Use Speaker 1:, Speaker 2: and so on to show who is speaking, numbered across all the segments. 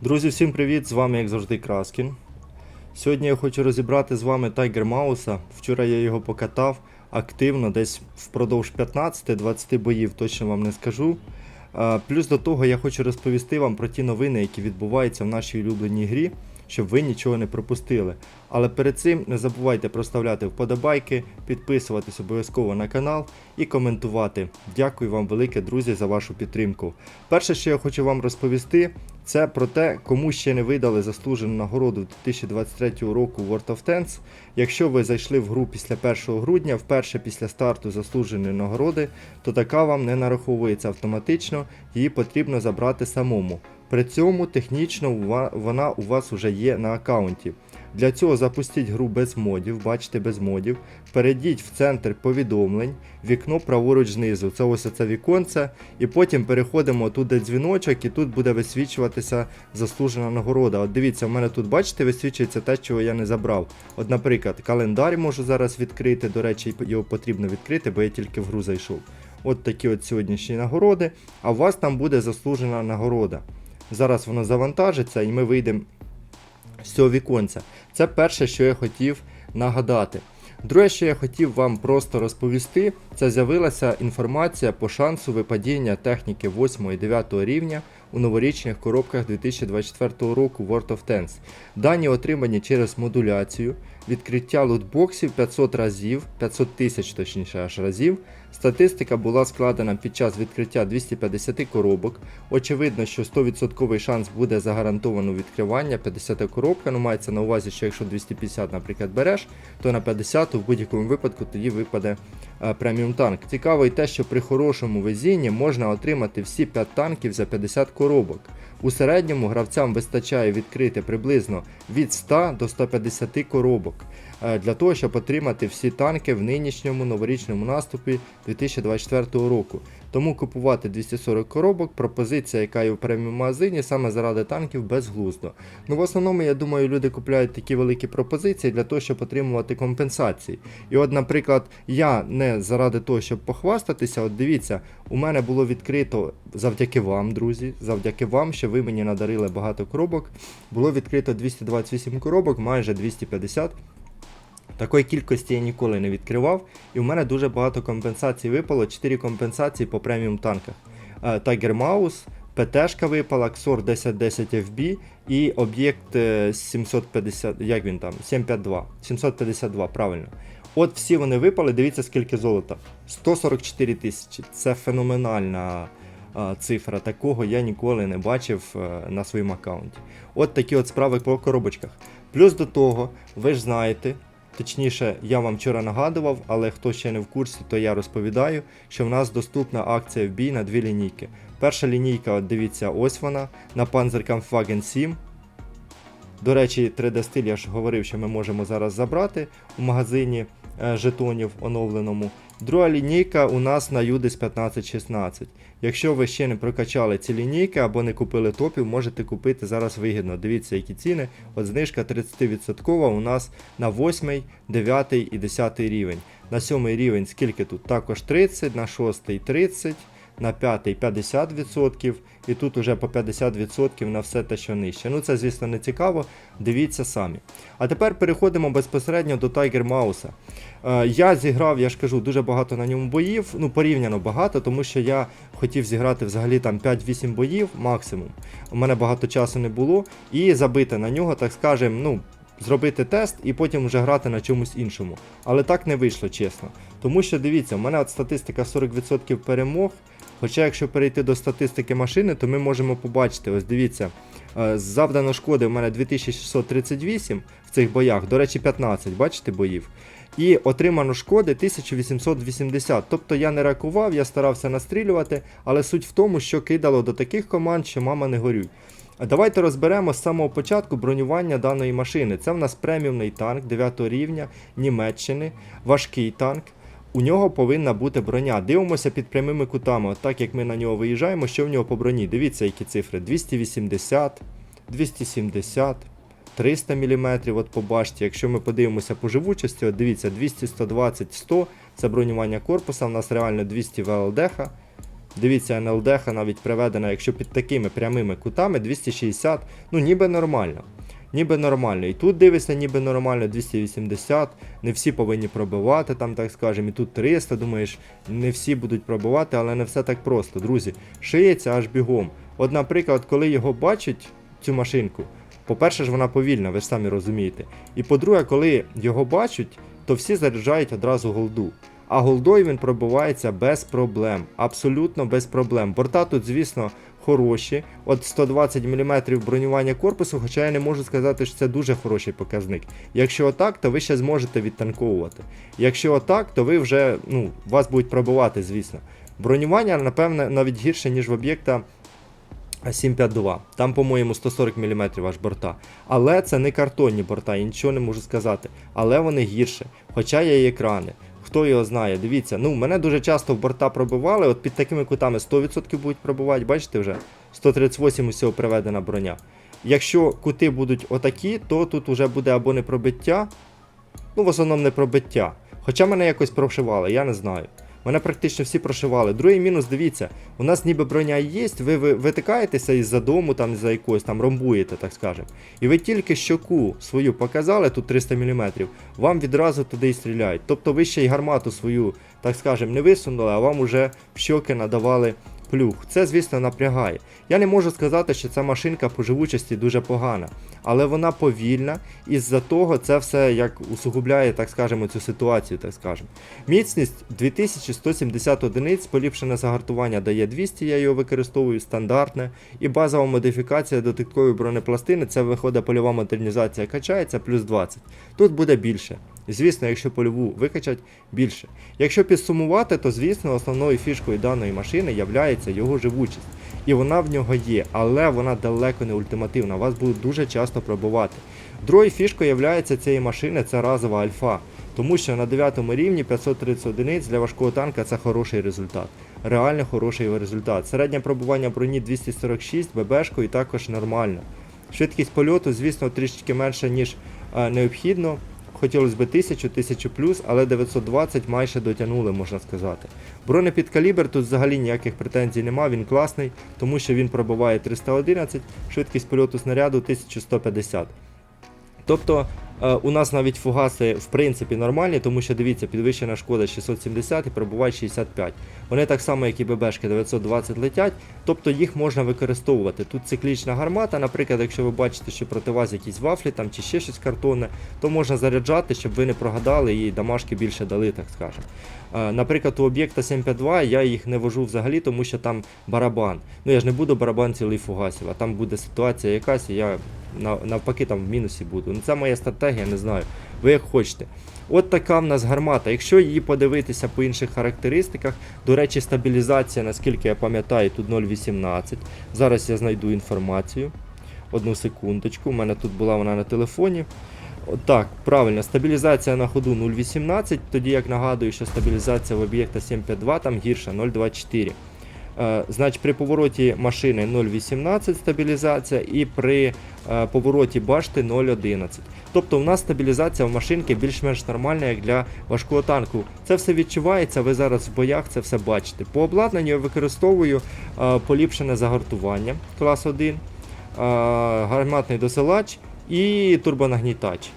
Speaker 1: Друзі, всім привіт! З вами, як завжди, Краскін. Сьогодні я хочу розібрати з вами Тайгер Мауса. Вчора я його покатав активно, десь впродовж 15-20 боїв, точно вам не скажу. Плюс до того я хочу розповісти вам про ті новини, які відбуваються в нашій улюбленій грі, щоб ви нічого не пропустили. Але перед цим не забувайте проставляти вподобайки, підписуватись обов'язково на канал і коментувати. Дякую вам велике, друзі, за вашу підтримку. Перше, що я хочу вам розповісти, це про те, кому ще не видали заслужену нагороду 2023 року World of Tanks. Якщо ви зайшли в гру після 1 грудня, вперше після старту заслуженої нагороди, то така вам не нараховується автоматично, її потрібно забрати самому. При цьому технічно вона у вас вже є на аккаунті. Для цього запустіть гру без модів, бачите без модів. Перейдіть в центр повідомлень, вікно праворуч знизу. Це ось це віконце. І потім переходимо тут, де дзвіночок, і тут буде висвічуватися заслужена нагорода. От дивіться, в мене тут, бачите, висвічується те, чого я не забрав. От, наприклад, календар можу зараз відкрити. До речі, його потрібно відкрити, бо я тільки в гру зайшов. От такі от сьогоднішні нагороди. А у вас там буде заслужена нагорода. Зараз воно завантажиться і ми вийдемо з цього віконця. Це перше, що я хотів нагадати. Друге, що я хотів вам просто розповісти, це з'явилася інформація по шансу випадіння техніки 8 і 9 рівня у новорічних коробках 2024 року World of Tanks. Дані отримані через модуляцію, відкриття лутбоксів 500 разів, 500 тисяч точніше аж разів. Статистика була складена під час відкриття 250 коробок. Очевидно, що 100% шанс буде загарантовано відкривання 50 коробка. Ну мається на увазі, що якщо 250, наприклад, береш, то на 50 в будь-якому випадку тоді випаде е, преміум танк. Цікаво і те, що при хорошому везінні можна отримати всі 5 танків за 50 коробок. У середньому гравцям вистачає відкрити приблизно від 100 до 150 коробок для того, щоб отримати всі танки в нинішньому новорічному наступі 2024 року. Тому купувати 240 коробок, пропозиція, яка є в преміум магазині, саме заради танків безглуздо. Ну в основному, я думаю, люди купляють такі великі пропозиції для того, щоб отримувати компенсації. І от, наприклад, я не заради того, щоб похвастатися, от дивіться, у мене було відкрито завдяки вам, друзі, завдяки вам, що ви мені надарили багато коробок. Було відкрито 228 коробок, майже 250. Такої кількості я ніколи не відкривав, і в мене дуже багато компенсацій випало, 4 компенсації по преміум танках. Е, Tiger Mouse, ПТшка випала, XOR 1010 FB і об'єкт е, 750, як він там, 752, 752, правильно. От всі вони випали, дивіться скільки золота. 144 тисячі. Це феноменальна а, цифра. Такого я ніколи не бачив е, на своєму аккаунті. От такі от справи по коробочках. Плюс до того, ви ж знаєте, точніше, я вам вчора нагадував, але хто ще не в курсі, то я розповідаю, що в нас доступна акція в бій на дві лінійки. Перша лінійка, дивіться, ось вона, на Panzerkampfwagen 7. До речі, 3D стиль я ж говорив, що ми можемо зараз забрати у магазині жетонів оновленому. Друга лінійка у нас на UDIS 1516. Якщо ви ще не прокачали ці лінійки або не купили топів, можете купити зараз вигідно. Дивіться, які ціни. От знижка 30% у нас на 8, 9 і 10 рівень. На 7 рівень скільки тут? Також 30, на 6 30, на 5 50%, і тут уже по 50% на все те, що нижче. Ну це, звісно, не цікаво. Дивіться самі. А тепер переходимо безпосередньо до Tiger Mouse. Е, я зіграв, я ж кажу, дуже багато на ньому боїв, ну порівняно багато, тому що я хотів зіграти взагалі там 5-8 боїв максимум. У мене багато часу не було, і забити на нього, так скажем, ну. Зробити тест і потім вже грати на чомусь іншому. Але так не вийшло, чесно. Тому що дивіться, у мене от статистика 40% перемог. Хоча, якщо перейти до статистики машини, то ми можемо побачити, ось дивіться, е, завдано шкоди у мене 2638 в цих боях, до речі, 15, бачите, боїв. І отримано шкоди 1880. Тобто я не рахував, я старався настрілювати, але суть в тому, що кидало до таких команд, що мама не горюй. Давайте розберемо з самого початку бронювання даної машини. Це в нас преміумний танк 9 рівня Німеччини, важкий танк. У нього повинна бути броня. Дивимося під прямими кутами. От так як ми на нього виїжджаємо, що в нього по броні. Дивіться, які цифри: 280, 270, 300 мм. От побачите, якщо ми подивимося по живучості, от дивіться, 200, 120, 100 це бронювання корпуса. У нас реально 200 ВЛДХ. Дивіться, НЛДХ навіть приведена, якщо під такими прямими кутами 260, ну ніби нормально. Ніби нормально. І тут дивишся, ніби нормально, 280. Не всі повинні пробивати, там, так скажемо, і тут 300, думаєш, не всі будуть пробивати, але не все так просто. Друзі, шиється аж бігом. От, наприклад, коли його бачать, цю машинку, по-перше ж вона повільна, ви ж самі розумієте. І по-друге, коли його бачать, то всі заряджають одразу голду. А голдою він пробивається без проблем, абсолютно без проблем. Борта тут, звісно, хороші. От 120 мм бронювання корпусу, хоча я не можу сказати, що це дуже хороший показник. Якщо отак, то ви ще зможете відтанковувати. Якщо отак, то ви вже ну, вас будуть пробивати, звісно. Бронювання, напевне, навіть гірше, ніж в об'єкта 752. Там, по-моєму, 140 мм аж борта. Але це не картонні борта, я нічого не можу сказати. Але вони гірше. Хоча є і екрани. Хто його знає, дивіться, ну мене дуже часто в борта пробивали, от під такими кутами 100% будуть пробувати, бачите вже? 138 усього приведена броня. Якщо кути будуть отакі, то тут вже буде або не пробиття, ну в основному не пробиття. Хоча мене якось прошивали, я не знаю. Мене практично всі прошивали. Другий мінус, дивіться, у нас ніби броня є, ви, ви витикаєтеся із-за дому, там за якогось там ромбуєте, так скажемо. І ви тільки щоку свою показали, тут 300 мм, вам відразу туди і стріляють. Тобто ви ще й гармату свою, так скажемо, не висунули, а вам уже в щоки надавали плюх. Це, звісно, напрягає. Я не можу сказати, що ця машинка по живучості дуже погана, але вона повільна, і з-за того це все як усугубляє, так скажемо, цю ситуацію, так скажемо. Міцність 2170 одиниць, поліпшене загартування дає 200, я його використовую стандартне. І базова модифікація додаткової бронепластини, це виходить польова модернізація качається плюс 20. Тут буде більше. Звісно, якщо польову викачать більше. Якщо підсумувати, то звісно основною фішкою даної машини є його живучість. І вона в нього є, але вона далеко не ультимативна. Вас будуть дуже часто пробувати. Другою фішкою є цієї машини це разова альфа. Тому що на 9 рівні 530 одиниць для важкого танка це хороший результат. Реально хороший результат. Середнє пробування броні 246, ББшкою також нормально. Швидкість польоту, звісно, трішечки менше, ніж е, необхідно. Хотілося б 1000, 1000 плюс, але 920 майже дотягнули, можна сказати. Бронепідкалібр тут взагалі ніяких претензій нема, він класний, тому що він пробиває 311, швидкість польоту снаряду 1150. Тобто у нас навіть фугаси в принципі нормальні, тому що дивіться, підвищена шкода 670 і пробуває 65. Вони так само, як і ББшки 920 летять, тобто їх можна використовувати. Тут циклічна гармата, наприклад, якщо ви бачите, що проти вас якісь вафлі там чи ще щось картонне, то можна заряджати, щоб ви не прогадали і дамажки більше дали, так скажемо. Е, Наприклад, у об'єкта 752 я їх не вожу взагалі, тому що там барабан. Ну я ж не буду барабан цілий фугасів, а там буде ситуація якась, і я навпаки там в мінусі буду. Ну це моя стратегія, не знаю. Ви як хочете. От така в нас гармата. Якщо її подивитися по інших характеристиках, до речі, стабілізація, наскільки я пам'ятаю, тут 0,18. Зараз я знайду інформацію. Одну секундочку, у мене тут була вона на телефоні. Так, правильно, стабілізація на ходу 0,18, тоді як нагадую, що стабілізація в об'єкта 752 там гірша 0,24. Е, Значить, при повороті машини 0,18 стабілізація і при е, повороті башти 0,11. Тобто у нас стабілізація в машинки більш-менш нормальна, як для важкого танку. Це все відчувається, ви зараз в боях це все бачите. По обладнанню я використовую е, поліпшене загартування клас 1, е, гарматний досилач і турбонагнітач.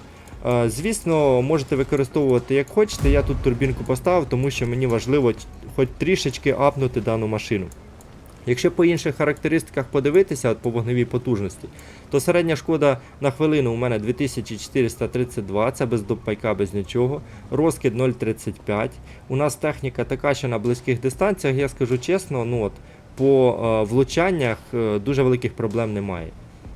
Speaker 1: Е, Звісно, можете використовувати як хочете. Я тут турбінку поставив, тому що мені важливо хоч трішечки апнути дану машину. Якщо по інших характеристиках подивитися от по вогневій потужності, то середня шкода на хвилину у мене 2432, це без допайка, без нічого. Розкид 0,35. У нас техніка така, що на близьких дистанціях, я скажу чесно, ну от, по е, влучаннях е, дуже великих проблем немає.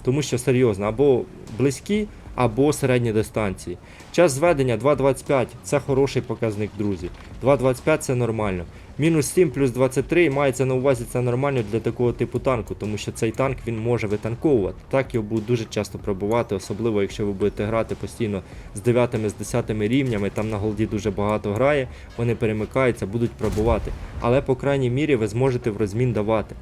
Speaker 1: Тому що серйозно, або близькі, або середні дистанції. Час зведення 2.25 це хороший показник, друзі. 2.25 це нормально. Мінус 7 плюс 23 мається на увазі це нормально для такого типу танку, тому що цей танк він може витанковувати. Так його будуть дуже часто пробувати, особливо якщо ви будете грати постійно з 9 з 10 рівнями, там на голді дуже багато грає, вони перемикаються, будуть пробувати. Але по крайній мірі ви зможете в розмін давати.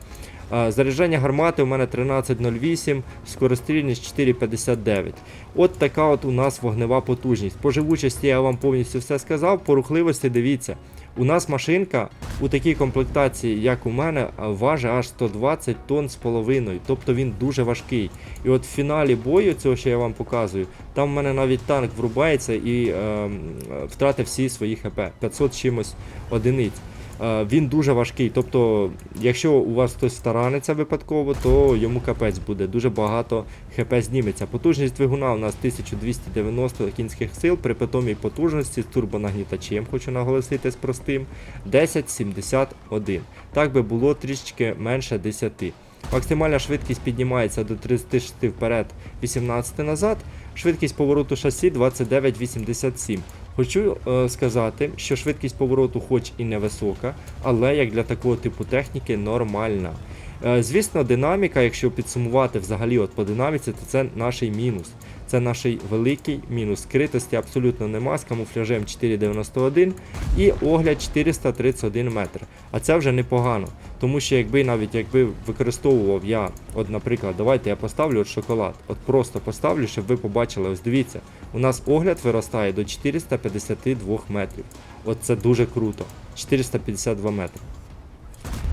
Speaker 1: Заряджання гармати у мене 13.08, скорострільність 4.59. От така от у нас вогнева потужність. По живучості я вам повністю все сказав. По рухливості дивіться. У нас машинка у такій комплектації, як у мене, важить аж 120 тонн з половиною. Тобто він дуже важкий. І от в фіналі бою, цього що я вам показую, там в мене навіть танк врубається і е, втратив всі свої хп 500 чимось одиниць. Він дуже важкий. Тобто, якщо у вас хтось стараниться випадково, то йому капець буде. Дуже багато хп зніметься. Потужність двигуна у нас 1290 кінських сил при питомій потужності з турбонагнітачем, хочу наголосити з простим, 1071. Так би було трішечки менше 10. Максимальна швидкість піднімається до 36 вперед, 18 назад. Швидкість повороту шасі 29,87. Хочу е, сказати, що швидкість повороту хоч і невисока, але як для такого типу техніки нормальна. Е, звісно, динаміка, якщо підсумувати взагалі от по динаміці, то це наш мінус. Це наш великий мінус. Скритості абсолютно нема з камуфляжем 491 і огляд 431 метр. А це вже непогано. Тому що якби навіть якби використовував я, от, наприклад, давайте я поставлю от шоколад. От просто поставлю, щоб ви побачили, ось дивіться, у нас огляд виростає до 452 метрів. От це дуже круто. 452 метри.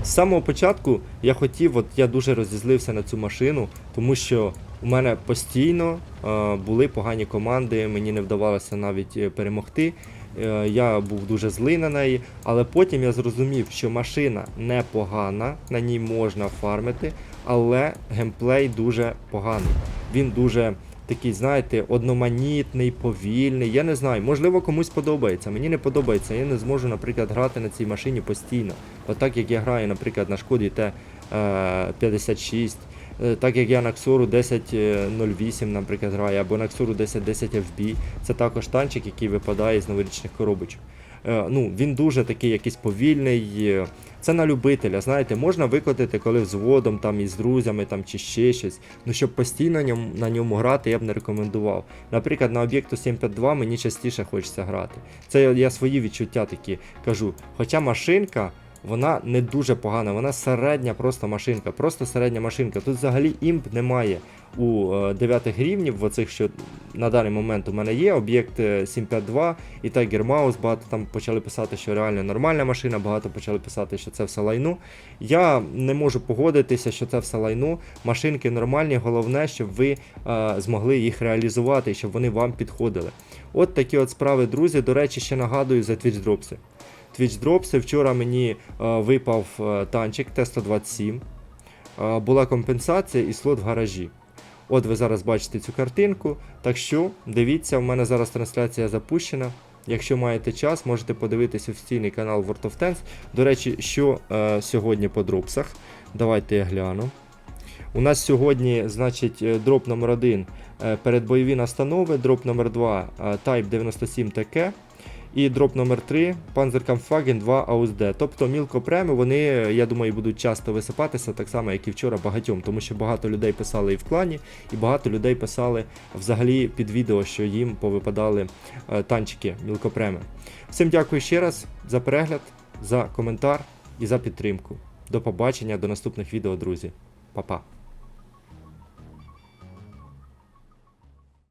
Speaker 1: З самого початку я хотів, от я дуже розізлився на цю машину, тому що у мене постійно е, були погані команди, мені не вдавалося навіть е, перемогти. Е, я був дуже злий на неї, але потім я зрозумів, що машина непогана, на ній можна фармити, але геймплей дуже поганий. Він дуже такий, знаєте, одноманітний, повільний. Я не знаю, можливо, комусь подобається. Мені не подобається. Я не зможу, наприклад, грати на цій машині постійно. Отак як я граю, наприклад, на шкоді Т56. е, Так як я на Xoro 1008, наприклад, граю, або на Xoro 1010 FB, це також танчик, який випадає з новорічних коробочок. Е, Ну, він дуже такий якийсь повільний. е, Це на любителя, знаєте, можна викотити, коли взводом там із друзями там чи ще щось. Ну щоб постійно ньому, на ньому грати, я б не рекомендував. Наприклад, на об'єкту 752 мені частіше хочеться грати. Це я свої відчуття такі кажу. Хоча машинка. Вона не дуже погана, вона середня просто машинка, просто середня машинка. Тут взагалі імп немає у е, 9 рівнів, в оцих, що на даний момент у мене є, об'єкт е, 752 і Tiger Mouse, багато там почали писати, що реально нормальна машина, багато почали писати, що це все лайно. Я не можу погодитися, що це все лайно. Машинки нормальні, головне, щоб ви е, змогли їх реалізувати і щоб вони вам підходили. От такі от справи, друзі. До речі, ще нагадую за Twitch Dropsi. Вчора мені е, випав е, танчик Т-127. Е, була компенсація і слот в гаражі. От ви зараз бачите цю картинку. Так що дивіться, у мене зараз трансляція запущена. Якщо маєте час, можете подивитися офіційний канал World of Tanks. До речі, що е, сьогодні по дропсах. Давайте я гляну. У нас сьогодні, значить, дроп номер 1 передбойові настанови, дроп номер 2 Type 97 ТК. І дроп номер 3 Panzerkampfwagen 2 AUSD. Тобто мілкопреми, вони, я думаю, будуть часто висипатися, так само, як і вчора багатьом, тому що багато людей писали і в клані, і багато людей писали взагалі під відео, що їм повипадали е, танчики мілкопреми. Всім дякую ще раз за перегляд, за коментар і за підтримку. До побачення, до наступних відео, друзі. Па-па.